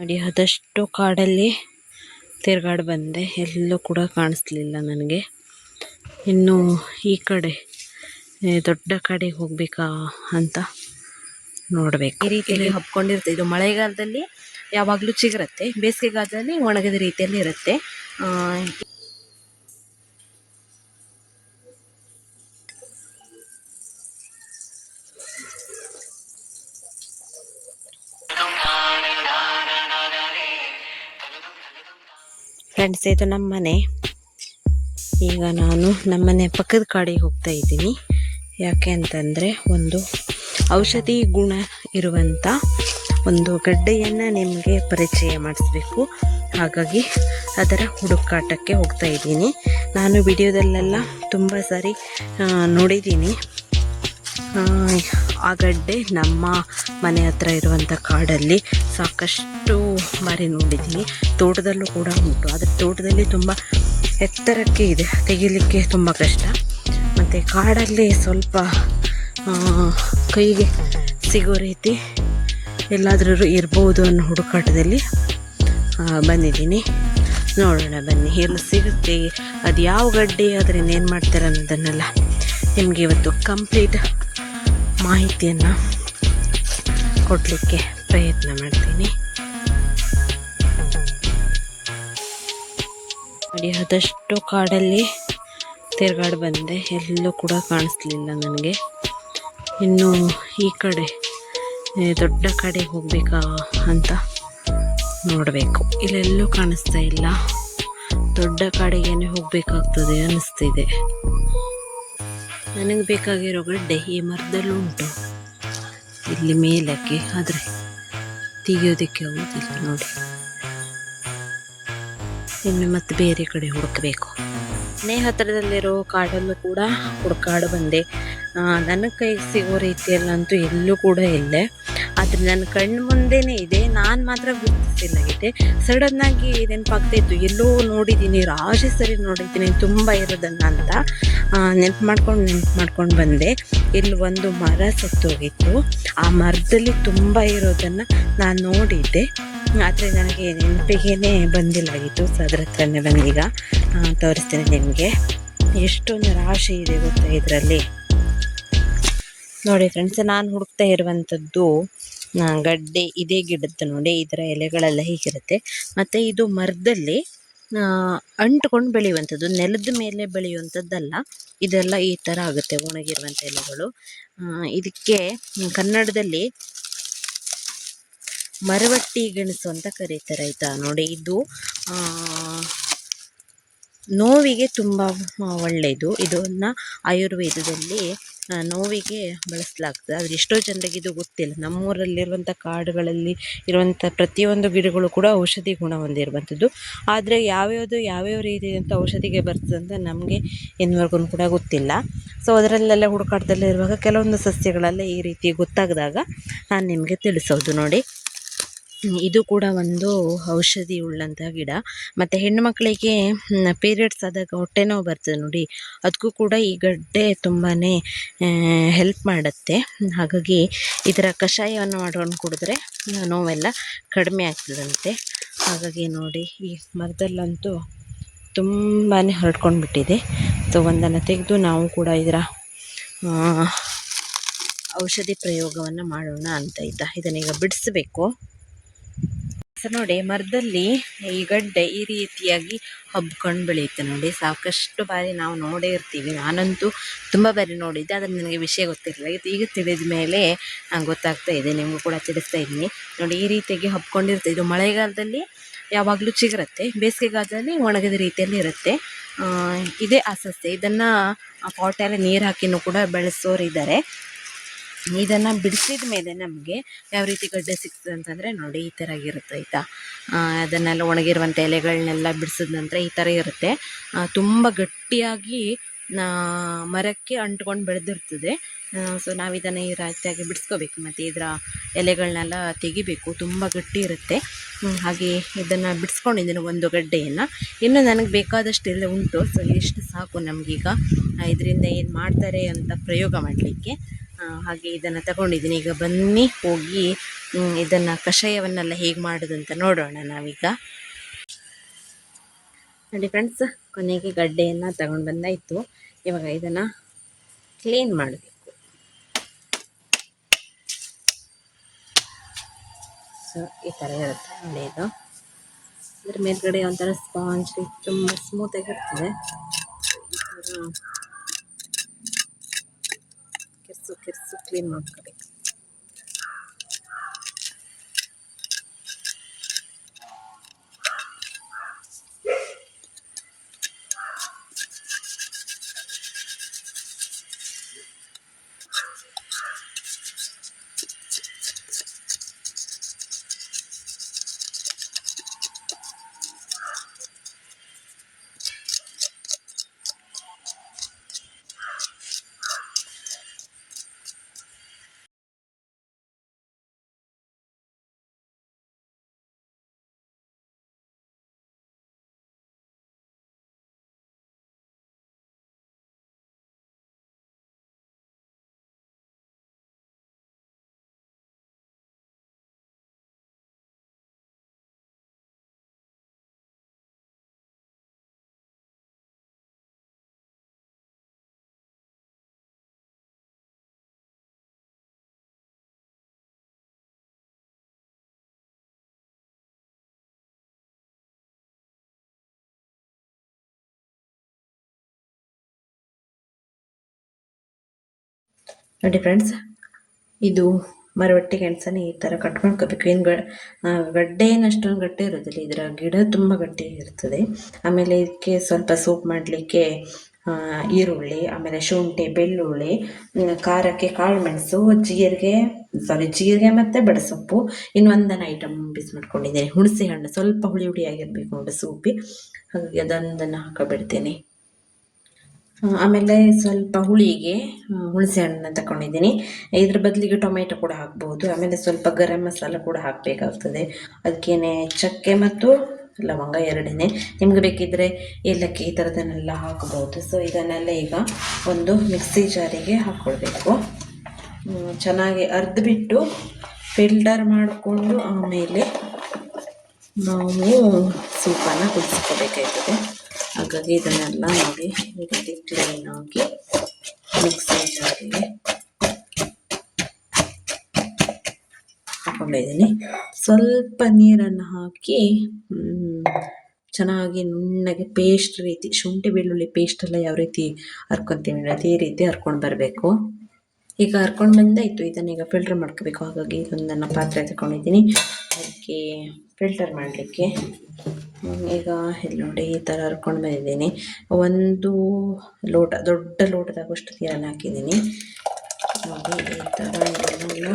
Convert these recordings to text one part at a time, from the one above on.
ನೋಡಿ, ಆದಷ್ಟು ಕಾಡಲ್ಲಿ ತಿರ್ಗಾಡಿ ಬಂದೆ. ಎಲ್ಲೂ ಕೂಡ ಕಾಣಿಸ್ಲಿಲ್ಲ ನನಗೆ. ಇನ್ನು ಈ ಕಡೆ ದೊಡ್ಡ ಕಡೆಗೆ ಹೋಗ್ಬೇಕಾ ಅಂತ ನೋಡಬೇಕು. ಈ ರೀತಿಯಲ್ಲಿ ಹಬ್ಕೊಂಡಿರುತ್ತೆ ಇದು ಮಳೆಗಾಲದಲ್ಲಿ ಯಾವಾಗಲೂ ಚಿಗುರುತ್ತೆ. ಬೇಸಿಗೆಗಾಲದಲ್ಲಿ ಒಣಗಿದ ರೀತಿಯಲ್ಲಿ ಇರುತ್ತೆ. ಫ್ರೆಂಡ್ಸ್ ಇದು ನಮ್ಮ ಮನೆ. ಈಗ ನಾನು ನಮ್ಮನೆ ಪಕ್ಕದ ಕಾಡಿಗೆ ಹೋಗ್ತಾ ಇದ್ದೀನಿ. ಯಾಕೆ ಅಂತಂದರೆ ಒಂದು ಔಷಧಿ ಗುಣ ಇರುವಂಥ ಒಂದು ಗಡ್ಡೆಯನ್ನು ನಿಮಗೆ ಪರಿಚಯ ಮಾಡಿಸ್ಬೇಕು. ಹಾಗಾಗಿ ಅದರ ಹುಡುಕಾಟಕ್ಕೆ ಹೋಗ್ತಾ ಇದ್ದೀನಿ. ನಾನು ವಿಡಿಯೋದಲ್ಲೆಲ್ಲ ತುಂಬ ಸಾರಿ ನೋಡಿದ್ದೀನಿ. ಆ, ಆ ಗಡ್ಡೆ ನಮ್ಮ ಮನೆ ಹತ್ರ ಇರುವಂಥ ಕಾಡಲ್ಲಿ ಸಾಕಷ್ಟು ಬಾರಿ ನೋಡಿದ್ದೀನಿ. ತೋಟದಲ್ಲೂ ಕೂಡ ಉಂಟು. ಆದರೆ ತೋಟದಲ್ಲಿ ತುಂಬ ಎತ್ತರಕ್ಕೆ ಇದೆ. ತೆಗಿಲಿಕ್ಕೆ ತುಂಬ ಕಷ್ಟ. ಮತ್ತು ಕಾಡಲ್ಲಿ ಸ್ವಲ್ಪ ಕೈಗೆ ಸಿಗೋ ರೀತಿ ಎಲ್ಲಾದರೂ ಇರ್ಬೋದು ಅನ್ನೋ ಹುಡುಕಾಟದಲ್ಲಿ ಬಂದಿದ್ದೀನಿ. ನೋಡೋಣ ಬನ್ನಿ. ಎಲ್ಲಿ ಸಿಗುತ್ತೆ ಅದು ಯಾವ ಗಡ್ಡೆ ಅದರಿಂದ ಏನು ಮಾಡ್ತಾರೆ ಅನ್ನೋದನ್ನೆಲ್ಲ ನಿಮಗೆ ಇವತ್ತು ಕಂಪ್ಲೀಟ್ ಮಾಹಿತಿಯನ್ನು ಕೊಡಲಿಕ್ಕೆ ಪ್ರಯತ್ನ ಮಾಡ್ತೀನಿ. ನೋಡಿ, ಆದಷ್ಟು ಕಾಡಲ್ಲಿ ತಿರ್ಗಾಡಿ ಬಂದೆ. ಎಲ್ಲೂ ಕೂಡ ಕಾಣಿಸ್ಲಿಲ್ಲ ನನಗೆ. ಇನ್ನು ಈ ಕಡೆ ದೊಡ್ಡ ಕಡೆ ಹೋಗಬೇಕಾ ಅಂತ ನೋಡಬೇಕು. ಇಲ್ಲೆಲ್ಲೂ ಕಾಣಿಸ್ತಾ ಇಲ್ಲ. ದೊಡ್ಡ ಕಾಡಿಗೇನೆ ಹೋಗಬೇಕಾಗ್ತದೆ ಅನ್ನಿಸ್ತಿದೆ. ನನಗೆ ಬೇಕಾಗಿರೋ ಗಡ್ಡೆ ಈ ಮರದಲ್ಲೂ ಉಂಟು. ಇಲ್ಲಿ ಮೇಲಕ್ಕೆ ಆದರೆ ತೆಗೆಯೋದಕ್ಕೆ ಹೋಗುದಿಲ್ಲ ನೋಡಿ. ಇನ್ನು ಮತ್ತೆ ಬೇರೆ ಕಡೆ ಹುಡುಕಬೇಕು. ಮನೆ ಹತ್ತಿರದಲ್ಲಿರೋ ಕಾಡಲ್ಲೂ ಕೂಡ ಹುಡುಕಾಡು ಬಂದೆ. ನನ್ನ ಕೈಗೆ ಸಿಗೋ ರೀತಿಯಲ್ಲಂತೂ ಎಲ್ಲೂ ಕೂಡ ಇಲ್ಲೇ. ಆದರೆ ನನ್ನ ಕಣ್ಣು ಮುಂದೆನೇ ಇದೆ. ನಾನು ಮಾತ್ರ ಗುರುತಿಸಿಲ್ಲ ಇದೆ ಸಡನ್ನಾಗಿ ನೆನಪಾಗ್ತಾಯಿತ್ತು ಎಲ್ಲೋ ನೋಡಿದ್ದೀನಿ ಸರಿ ನೋಡಿದ್ದೀನಿ, ತುಂಬ ಇರೋದನ್ನ ಅಂತ. ನೆನಪು ಮಾಡ್ಕೊಂಡು ನೆನಪು ಮಾಡ್ಕೊಂಡು ಬಂದೆ. ಇಲ್ಲಿ ಒಂದು ಮರ ಸತ್ತೋಗಿತ್ತು. ಆ ಮರದಲ್ಲಿ ತುಂಬ ಇರೋದನ್ನು ನಾನು ನೋಡಿದ್ದೆ. ಆದರೆ ನನಗೆ ನೆನಪಿಗೇನೆ ಬಂದಿಲ್ಲಾಗಿತ್ತು ಸೊ ಅದ್ರ ಹತ್ರನೇ ಬಂದೀಗ ತೋರಿಸ್ತೇನೆ ನಿಮಗೆ. ಎಷ್ಟೊಂದು ರಾಶಿ ಇದೆ ಗೊತ್ತಾ ಇದರಲ್ಲಿ. ನೋಡಿ ಫ್ರೆಂಡ್ಸ್ ನಾನು ಹುಡುಕ್ತಾ ಇರುವಂಥದ್ದು ಗಡ್ಡೆ ಇದೇ ಗಿಡದ್ದು ನೋಡಿ ಇದರ ಎಲೆಗಳೆಲ್ಲ ಹೀಗಿರುತ್ತೆ. ಮತ್ತು ಇದು ಮರದಲ್ಲಿ ಅಂಟ್ಕೊಂಡು ಬೆಳೆಯುವಂಥದ್ದು, ನೆಲದ ಮೇಲೆ ಬೆಳೆಯುವಂಥದ್ದಲ್ಲ, ಇದೆಲ್ಲ ಈ ಥರ ಆಗುತ್ತೆ, ಒಣಗಿರುವಂಥ ಎಲೆಗಳು. ಇದಕ್ಕೆ ಕನ್ನಡದಲ್ಲಿ ಮರವಟ್ಟಿ ಗೆಣಸು ಅಂತ ಕರೀತಾರೆ, ಆಯಿತಾ? ನೋಡಿ, ಇದು ನೋವಿಗೆ ತುಂಬ ಒಳ್ಳೆಯದು. ಇದನ್ನು ಆಯುರ್ವೇದದಲ್ಲಿ ನೋವಿಗೆ ಬಳಸಲಾಗ್ತದೆ. ಆದರೆ ಎಷ್ಟೋ ಜನರಿಗೆ ಇದು ಗೊತ್ತಿಲ್ಲ. ನಮ್ಮೂರಲ್ಲಿರುವಂಥ ಕಾಡುಗಳಲ್ಲಿ ಇರುವಂಥ ಪ್ರತಿಯೊಂದು ಗಿಡಗಳು ಕೂಡ ಔಷಧಿ ಗುಣ ಹೊಂದಿರುವಂಥದ್ದು. ಆದರೆ ಯಾವ್ಯಾವುದು, ಯಾವ್ಯಾವ ರೀತಿಯಂಥ ಔಷಧಿಗೆ ಬರ್ತದೆ ಅಂತ ನಮಗೆ ಇನ್ನುವರೆಗೂ ಕೂಡ ಗೊತ್ತಿಲ್ಲ. ಸೊ ಅದರಲ್ಲೆಲ್ಲ ಹುಡುಕಾಟದಲ್ಲಿರುವಾಗ ಕೆಲವೊಂದು ಸಸ್ಯಗಳೆಲ್ಲ ಈ ರೀತಿ ಗೊತ್ತಾಗದಾಗ ನಾನು ನಿಮಗೆ ತಿಳಿಸೋದು ನೋಡಿ. ಇದು ಕೂಡ ಒಂದು ಔಷಧಿ ಉಳ್ಳಂಥ ಗಿಡ. ಮತ್ತು ಹೆಣ್ಣು ಮಕ್ಕಳಿಗೆ ಪೀರಿಯಡ್ಸ್ ಆದಾಗ ಹೊಟ್ಟೆ ನೋವು ಬರ್ತದೆ ನೋಡಿ. ಅದಕ್ಕೂ ಕೂಡ ಈ ಗಡ್ಡೆ ತುಂಬಾ ಹೆಲ್ಪ್ ಮಾಡುತ್ತೆ. ಹಾಗಾಗಿ ಇದರ ಕಷಾಯವನ್ನು ಮಾಡ್ಕೊಂಡು ಕುಡಿದ್ರೆ ನೋವೆಲ್ಲ ಕಡಿಮೆ ಆಗ್ತದಂತೆ. ಹಾಗಾಗಿ ನೋಡಿ, ಈ ಮರದಲ್ಲಂತೂ ತುಂಬಾ ಹರಡ್ಕೊಂಡು ಬಿಟ್ಟಿದೆ ಸೊ, ಒಂದನ್ನು ತೆಗೆದು ನಾವು ಕೂಡ ಇದರ ಔಷಧಿ ಪ್ರಯೋಗವನ್ನು ಮಾಡೋಣ ಅಂತ ಇದ್ದ. ಇದನ್ನೀಗ ಬಿಡಿಸ್ಬೇಕು. ಸೊ ನೋಡಿ, ಮರದಲ್ಲಿ ಈ ಗಡ್ಡೆ ಈ ರೀತಿಯಾಗಿ ಹಬ್ಕೊಂಡು ಬೆಳೆಯುತ್ತೆ ನೋಡಿ. ಸಾಕಷ್ಟು ಬಾರಿ ನಾವು ನೋಡೇ ಇರ್ತೀವಿ. ನಾನಂತೂ ತುಂಬ ಬಾರಿ ನೋಡಿದ್ದೆ, ಆದರೆ ನನಗೆ ವಿಷಯ ಗೊತ್ತಿರಲಿಲ್ಲ. ಇದು ಈಗ ತಿಳಿದ ಮೇಲೆ ನಂಗೆ ಗೊತ್ತಾಗ್ತಾ ಇದೆ, ನಿಮಗೂ ಕೂಡ ತಿಳಿಸ್ತಾ ಇದ್ದೀನಿ. ನೋಡಿ, ಈ ರೀತಿಯಾಗಿ ಹಬ್ಕೊಂಡಿರುತ್ತೆ. ಇದು ಮಳೆಗಾಲದಲ್ಲಿ ಯಾವಾಗಲೂ ಚಿಗುರುತ್ತೆ, ಬೇಸಿಗೆಗಾಲದಲ್ಲಿ ಒಣಗಿದ ರೀತಿಯಲ್ಲಿ ಇರುತ್ತೆ. ಇದೇ ಆ ಸಸ್ಯ ಇದನ್ನು ಪಾಟಲ್ಲಿ ನೀರು ಹಾಕಿನೂ ಕೂಡ ಬೆಳೆಸೋರು ಇದ್ದಾರೆ ಇದನ್ನು ಬಿಡಿಸಿದ ಮೇಲೆ ನಮಗೆ ಯಾವ ರೀತಿ ಗಡ್ಡೆ ಸಿಗ್ತದೆ ಅಂತಂದರೆ ನೋಡಿ ಈ ಥರ ಆಗಿರುತ್ತೆ ಆಯಿತಾ? ಅದನ್ನೆಲ್ಲ ಒಣಗಿರುವಂಥ ಎಲೆಗಳನ್ನೆಲ್ಲ ಬಿಡಿಸಿದ ನಂತರ ಈ ಥರ ಇರುತ್ತೆ. ತುಂಬ ಗಟ್ಟಿಯಾಗಿ ಮರಕ್ಕೆ ಅಂಟ್ಕೊಂಡು ಬೆಳೆದಿರ್ತದೆ. ಸೊ ನಾವು ಇದನ್ನು ಈ ರೀತಿಯಾಗಿ ಬಿಡಿಸ್ಕೋಬೇಕು. ಮತ್ತು ಇದರ ಎಲೆಗಳನ್ನೆಲ್ಲ ತೆಗಿಬೇಕು. ತುಂಬ ಗಟ್ಟಿ ಇರುತ್ತೆ. ಹಾಗೆ ಇದನ್ನು ಬಿಡಿಸ್ಕೊಂಡಿದ್ದೀನಿ ಒಂದು ಗಡ್ಡೆಯನ್ನು. ಇನ್ನು ನನಗೆ ಬೇಕಾದಷ್ಟು ಎಲ್ಲ ಉಂಟು. ಸೊ ಎಷ್ಟು ಸಾಕು ನಮಗೀಗ. ಇದರಿಂದ ಏನು ಮಾಡ್ತಾರೆ ಅಂತ ಪ್ರಯೋಗ ಮಾಡಲಿಕ್ಕೆ. ಹಾಗೆ ಇದನ್ನು ತಗೊಂಡಿದ್ದೀನಿ. ಈಗ ಬನ್ನಿ, ಹೋಗಿ ಇದನ್ನು ಕಷಾಯವನ್ನೆಲ್ಲ ಹೇಗೆ ಮಾಡೋದು ಅಂತ ನೋಡೋಣ ನಾವೀಗ. ನೋಡಿ ಫ್ರೆಂಡ್ಸ್ ಕೊನೆಗೆ ಗಡ್ಡೆಯನ್ನು ತಗೊಂಡು ಬಂದಾಯಿತು. ಇವಾಗ ಇದನ್ನು ಕ್ಲೀನ್ ಮಾಡಬೇಕು. ಸೊ ಈ ಥರ ಇರುತ್ತೆ ನೋಡಿ ಇದು. ಮೇಲ್ಗಡೆ ಒಂಥರ ಸ್ಪಾಂಜ್ ತುಂಬ ಸ್ಮೂತಾಗಿರ್ತದೆ ಈ ಥರ ಕೆರ್ಸು ಕೆರ್ಸು ಕ್ಲೀನ್ ನೋಡಿ ಫ್ರೆಂಡ್ಸ್ ಇದು ಮರವಟ್ಟಿ ಗೆಣಸನ್ನ ಈ ಥರ ಕಟ್ ಮಾಡ್ಕೋಬೇಕು ಏನು ಗ ಗಡ್ಡೆ ಏನು ಅಷ್ಟೊಂದು ಗಟ್ಟಿ ಇರೋದಿಲ್ಲ. ಇದರ ಗಿಡ ತುಂಬ ಗಟ್ಟಿ ಇರ್ತದೆ. ಆಮೇಲೆ ಇದಕ್ಕೆ ಸ್ವಲ್ಪ ಸೂಪ್ ಮಾಡಲಿಕ್ಕೆ ಈರುಳ್ಳಿ, ಆಮೇಲೆ ಶುಂಠಿ, ಬೆಳ್ಳುಳ್ಳಿ ಖಾರಕ್ಕೆ ಕಾಳು ಮೆಣಸು, ಜೀರಿಗೆ ಸಾರಿ ಜೀರಿಗೆ ಮತ್ತು ಬಡಸೊಪ್ಪು. ಇನ್ನೊಂದನ್ನು ಐಟಮ್ ಬಿಸಿ ಮಾಡ್ಕೊಂಡಿದ್ದೀನಿ. ಹುಣಸೆ ಹಣ್ಣು ಸ್ವಲ್ಪ ಹುಳಿ ಹುಳಿಯಾಗಿರಬೇಕು ನೋಡಿ ಸೂಪಿ. ಹಾಗಾಗಿ ಅದೊಂದನ್ನು ಹಾಕಬಿಡ್ತೇನೆ. ಆಮೇಲೆ ಸ್ವಲ್ಪ ಹುಳಿಗೆ ಹುಣಸೆ ಹಣ್ಣನ್ನ ತಗೊಂಡಿದ್ದೀನಿ ಇದ್ರ ಬದಲಿಗೆ ಟೊಮೆಟೊ ಕೂಡ ಹಾಕ್ಬೋದು. ಆಮೇಲೆ ಸ್ವಲ್ಪ ಗರಂ ಮಸಾಲ ಕೂಡ ಹಾಕಬೇಕಾಗ್ತದೆ. ಅದಕ್ಕೇನೆ ಚಕ್ಕೆ ಮತ್ತು ಲವಂಗ ಎರಡನೇ ನಿಮ್ಗೆ ಬೇಕಿದ್ದರೆ ಏಲಕ್ಕಿ ಈ ಥರದನ್ನೆಲ್ಲ ಹಾಕ್ಬೋದು. ಸೊ ಇದನ್ನೆಲ್ಲ ಈಗ ಒಂದು ಮಿಕ್ಸಿ ಜಾರಿಗೆ ಹಾಕ್ಕೊಳ್ಬೇಕು. ಚೆನ್ನಾಗಿ ಚೆನ್ನಾಗಿ ಅರ್ದ್ಬಿಟ್ಟು ಫಿಲ್ಟರ್ ಮಾಡಿಕೊಂಡು ಆಮೇಲೆ ನಾವು ಸೂಪನ್ನು ಕುದಿಸ್ಕೋಬೇಕಾಗ್ತದೆ ಹಾಗಾಗಿ ಇದನ್ನೆಲ್ಲ ನೋಡಿ ಈ ರೀತಿ ಕ್ಲೀನಾಗಿ ಮಿಕ್ಸ್ ಜಾರಿಗೆ ಹಾಕೊಂಡಿದ್ದೀನಿ. ಸ್ವಲ್ಪ ನೀರನ್ನು ಹಾಕಿ ಚೆನ್ನಾಗಿ ನುಣ್ಣಗೆ ಪೇಸ್ಟ್ ರೀತಿ, ಶುಂಠಿ ಬೆಳ್ಳುಳ್ಳಿ ಪೇಸ್ಟ್ ಎಲ್ಲ ಯಾವ ರೀತಿ ಹರ್ಕೊತೀವಿ ಅದೇ ರೀತಿ ಹರ್ಕೊಂಡು ಬರಬೇಕು. ಈಗ ಹರ್ಕೊಂಡು ಬಂದಾಯಿತು. ಇದನ್ನ ಈಗ ಫಿಲ್ಟರ್ ಮಾಡ್ಕೋಬೇಕು. ಹಾಗಾಗಿ ಇದೊಂದನ್ನು ಪಾತ್ರೆ ತಗೊಂಡಿದ್ದೀನಿ ಅದಕ್ಕೆ ಫಿಲ್ಟರ್ ಮಾಡಲಿಕ್ಕೆ. ಈಗ ಇಲ್ಲಿ ನೋಡಿ ಈ ಥರ ಹರ್ಕೊಂಡು ಬಂದಿದ್ದೀನಿ. ಒಂದು ಲೋಟ, ದೊಡ್ಡ ಲೋಟದಾಗಷ್ಟು ನೀರನ್ನು ಹಾಕಿದ್ದೀನಿ. ನೋಡಿ ಈ ಥರ ಇದನ್ನೆಲ್ಲ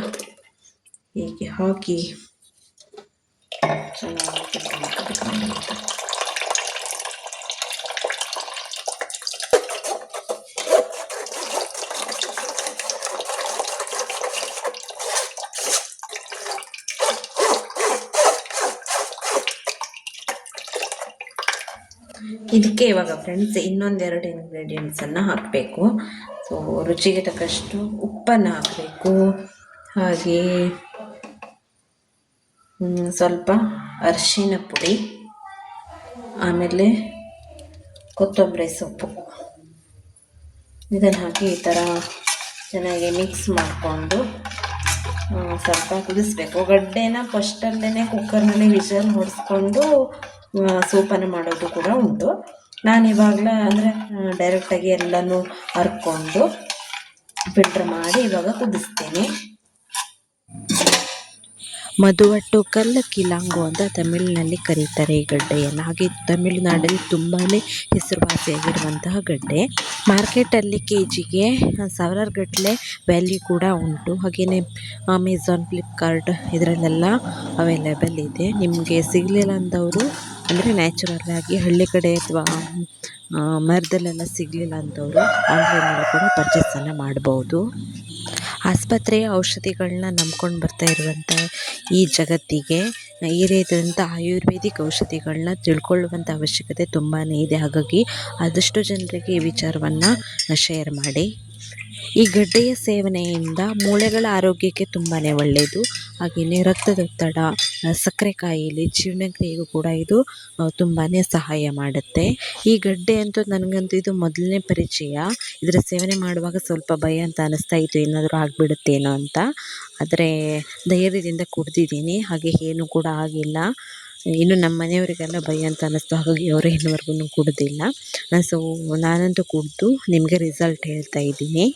ಹೀಗೆ ಹಾಕಿ ಚೆನ್ನಾಗಿ ಇದಕ್ಕೆ ಇವಾಗ ಫ್ರೆಂಡ್ಸ್ ಇನ್ನೊಂದೆರಡು ಇಂಗ್ರೀಡಿಯೆಂಟ್ಸನ್ನು ಹಾಕಬೇಕು. ಸೊ ರುಚಿಗೆ ತಕ್ಕಷ್ಟು ಉಪ್ಪನ್ನು ಹಾಕಬೇಕು. ಹಾಗೆ ಸ್ವಲ್ಪ ಅರಿಶಿನ ಪುಡಿ, ಆಮೇಲೆ ಕೊತ್ತಂಬರಿ ಸೊಪ್ಪು. ಇದನ್ನು ಹಾಕಿ ಈ ಥರ ಚೆನ್ನಾಗಿ ಮಿಕ್ಸ್ ಮಾಡಿಕೊಂಡು ಸ್ವಲ್ಪ ಕುದಿಸ್ಬೇಕು. ಗಡ್ಡೆನ ಫಸ್ಟಲ್ಲೇ ಕುಕ್ಕರ್ನಲ್ಲಿ ವಿಷಲ್ ಹೊಡೆಸ್ಕೊಂಡು ಸೂಪನ್ನು ಮಾಡೋದು ಕೂಡ ಉಂಟು. ನಾನು ಇವಾಗಲೇ ಅಂದರೆ ಡೈರೆಕ್ಟಾಗಿ ಎಲ್ಲನೂ ಹರ್ಕೊಂಡು ಫಿಲ್ಟ್ರ್ ಮಾಡಿ ಇವಾಗ ಕುದಿಸ್ತೇನೆ. ಮಧುವಟ್ಟು ಕಲ್ಲ ಕಿಲಾಂಗು ಅಂತ ತಮಿಳಿನಲ್ಲಿ ಕರೀತಾರೆ ಈ ಗಡ್ಡೆಯನ್ನು ಹಾಗೆ ತಮಿಳುನಾಡಲ್ಲಿ ತುಂಬಾ ಹೆಸರುವಾಸಿಯಾಗಿರುವಂತಹ ಗಡ್ಡೆ. ಮಾರ್ಕೆಟಲ್ಲಿ ಕೆ ಜಿಗೆ ಸಾವಿರಾರು ಗಟ್ಟಲೆ ವ್ಯಾಲ್ಯೂ ಕೂಡ ಉಂಟು. ಹಾಗೆಯೇ ಅಮೆಝಾನ್ ಫ್ಲಿಪ್ಕಾರ್ಟ್ ಇದರಲ್ಲೆಲ್ಲ ಅವೈಲೇಬಲ್ ಇದೆ. ನಿಮಗೆ ಸಿಗಲಿಲ್ಲ ಅಂದವರು ಅಂದರೆ ನ್ಯಾಚುರಲ್ ಆಗಿ ಹಳ್ಳಿ ಕಡೆ ಅಥವಾ ಮರದಲ್ಲೆಲ್ಲ ಸಿಗಲಿಲ್ಲ ಅಂದವರು ಆನ್ಲೈನಲ್ಲಿ ಕೂಡ ಪರ್ಚೇಸನ್ನು ಮಾಡ್ಬೋದು. ಆಸ್ಪತ್ರೆಯ ಔಷಧಿಗಳನ್ನ ನಂಬ್ಕೊಂಡು ಬರ್ತಾ ಇರುವಂಥ ಈ ಜಗತ್ತಿಗೆ ಈ ರೀತಿಯಾದಂಥ ಆಯುರ್ವೇದಿಕ್ ಔಷಧಿಗಳನ್ನ ತಿಳ್ಕೊಳ್ಳುವಂಥ ಅವಶ್ಯಕತೆ ತುಂಬಾ ಇದೆ. ಹಾಗಾಗಿ ಆದಷ್ಟು ಜನರಿಗೆ ಈ ವಿಚಾರವನ್ನು ಶೇರ್ ಮಾಡಿ. ಈ ಗಡ್ಡೆಯ ಸೇವನೆಯಿಂದ ಮೂಳೆಗಳ ಆರೋಗ್ಯಕ್ಕೆ ತುಂಬಾ ಒಳ್ಳೆಯದು ಹಾಗೆಯೇ ರಕ್ತದೊತ್ತಡ ಸಕ್ಕರೆ ಕಾಯಿಲೆ, ಜೀರ್ಣಕ್ರಿಯೆಗೂ ಕೂಡ ಇದು ತುಂಬಾ ಸಹಾಯ ಮಾಡುತ್ತೆ. ಈ ಗಡ್ಡೆ ಅಂತೂ ನನಗಂತೂ ಇದು ಮೊದಲನೇ ಪರಿಚಯ. ಇದರ ಸೇವನೆ ಮಾಡುವಾಗ ಸ್ವಲ್ಪ ಭಯ ಅಂತ ಅನ್ನಿಸ್ತಾ ಇತ್ತು, ಏನಾದರೂ ಆಗಿಬಿಡುತ್ತೇನೋ ಅಂತ. ಆದರೆ ಧೈರ್ಯದಿಂದ ಕುಡಿದಿದ್ದೀನಿ, ಹಾಗೆ ಏನೂ ಕೂಡ ಆಗಿಲ್ಲ. ಇನ್ನು ನಮ್ಮ ಮನೆಯವರಿಗೆಲ್ಲ ಭಯ ಅಂತ ಅನ್ನಿಸ್ತು. ಹಾಗಾಗಿ ಅವರು ಇನ್ನುವರೆಗೂ ಕುಡಿದಿಲ್ಲ. ಸೊ ನಾನಂತೂ ಕುಡಿದು ನಿಮಗೆ ರಿಸಲ್ಟ್ ಹೇಳ್ತಾ ಇದ್ದೀನಿ.